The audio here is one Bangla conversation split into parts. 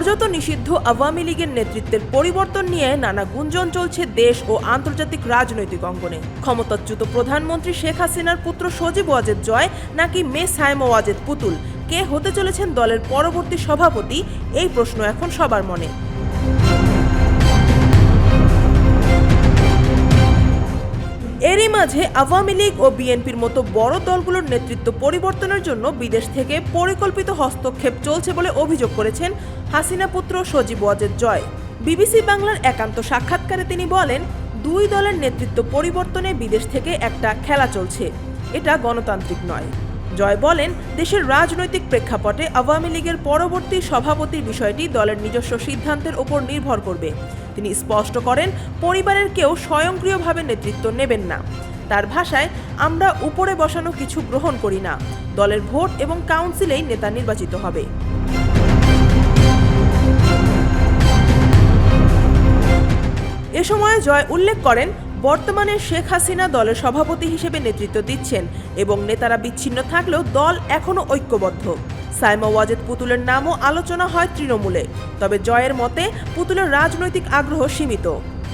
কার্যত নিষিদ্ধ আওয়ামী লীগের নেতৃত্বের পরিবর্তন নিয়ে নানা গুঞ্জন চলছে দেশ ও আন্তর্জাতিক রাজনৈতিক অঙ্গনে। ক্ষমতাচ্যুত প্রধানমন্ত্রী শেখ হাসিনার পুত্র সজীব ওয়াজেদ জয় নাকি মে সায়েম ওয়াজেদ পুতুল? কে হতে চলেছেন দলের পরবর্তী সভাপতি? এই প্রশ্ন এখন সবার মনে। মাঝে আওয়ামী লীগ ও বিএনপির মতো বড় দলগুলোর নেতৃত্ব পরিবর্তনের জন্য বিদেশ থেকে পরিকল্পিত হস্তক্ষেপ চলছে বলে অভিযোগ করেছেন হাসিনা পুত্র সজীব ওয়াজেদ জয়। বিবিসি বাংলার একান্ত সাক্ষাৎকারে তিনি বলেন, দুই দলের নেতৃত্ব পরিবর্তনে বিদেশ থেকে একটা খেলা চলছে। এটা গণতান্ত্রিক নয়। জয় বলেন, দেশের রাজনৈতিক প্রেক্ষাপটে আওয়ামী লীগের পরবর্তী সভাপতির বিষয়টি দলের নিজস্ব সিদ্ধান্তের ওপর নির্ভর করবে। তিনি স্পষ্ট করেন, পরিবারের কেউ স্বয়ংক্রিয়ভাবে নেতৃত্ব নেবেন না। তার ভাষায়, আমরা উপরে বসানো কিছু গ্রহণ করি না। দলের ভোট এবং কাউন্সিলেই নেতা নির্বাচিত হবে। এ সময় জয় উল্লেখ করেন, বর্তমানে শেখ হাসিনা দলের সভাপতি হিসেবে নেতৃত্ব দিচ্ছেন এবং নেতারা বিচ্ছিন্ন থাকলেও দল এখনও ঐক্যবদ্ধ। সাইমা ওয়াজেদ পুতুলের নামও আলোচনা হয় তৃণমূলে, তবে জয়ের মতে পুতুলের রাজনৈতিক আগ্রহ সীমিত।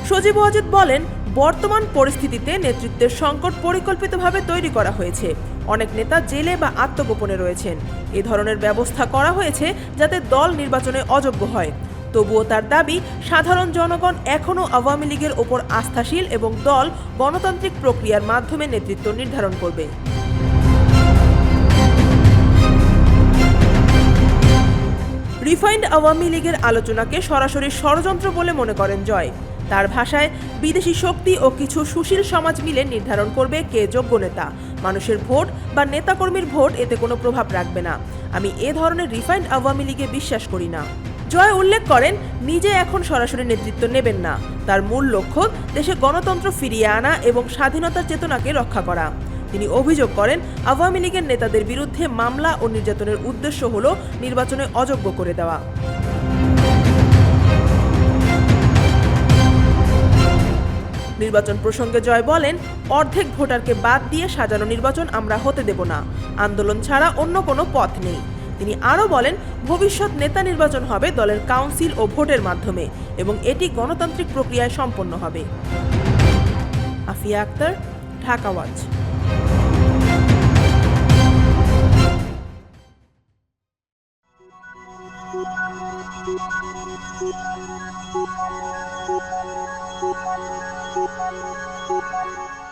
সজীব ওয়াজেদ বলেন, বর্তমান পরিস্থিতিতে নেতৃত্বের সংকট পরিকল্পিতভাবে তৈরি করা হয়েছে। অনেক নেতা জেলে বা আত্মগোপনে রয়েছেন। এ ধরনের ব্যবস্থা করা হয়েছে যাতে দল নির্বাচনে অযোগ্য হয়। তবুও তার দাবি, সাধারণ জনগণ এখনও আওয়ামী লীগের ওপর আস্থাশীল এবং দল গণতান্ত্রিক প্রক্রিয়ার মাধ্যমে নেতৃত্ব নির্ধারণ করবে। রিফাইন্ড আওয়ামী লীগের আলোচনাকে সরাসরি ষড়যন্ত্র বলে মনে করেন জয়। তার ভাষায় বিদেশি শক্তি ও কিছু সুশীল সমাজ মিলে নির্ধারণ করবে কে যোগ্য নেতা। মানুষের ভোট বা নেতাকর্মীর ভোট এতে কোনো প্রভাব রাখবে না। আমি এ ধরনের রিফাইন্ড আওয়ামী লীগে বিশ্বাস করি না। জয় উল্লেখ করেন, নিজে এখন সরাসরি নেতৃত্ব নেবেন না। তার মূল লক্ষ্য দেশে গণতন্ত্র ফিরিয়ে আনা এবং স্বাধীনতার চেতনাকে রক্ষা করা। তিনি অভিযোগ করেন, আওয়ামী লীগের নেতাদের বিরুদ্ধে মামলা ও নির্যাতনের উদ্দেশ্য হল নির্বাচনে অযোগ্য করে দেওয়া। নির্বাচন প্রসঙ্গে জয় বলেন, অর্ধেক ভোটারকে বাদ দিয়ে সাজানো নির্বাচন আমরা হতে দেব না, আন্দোলন ছাড়া অন্য কোনো পথ নেই। তিনি আরও বলেন, ভবিষ্যৎ নেতা নির্বাচন হবে দলের কাউন্সিল ও ভোটের মাধ্যমে এবং এটি গণতান্ত্রিক প্রক্রিয়ায় সম্পন্ন হবে। Afia Akter, Dhaka Thank you.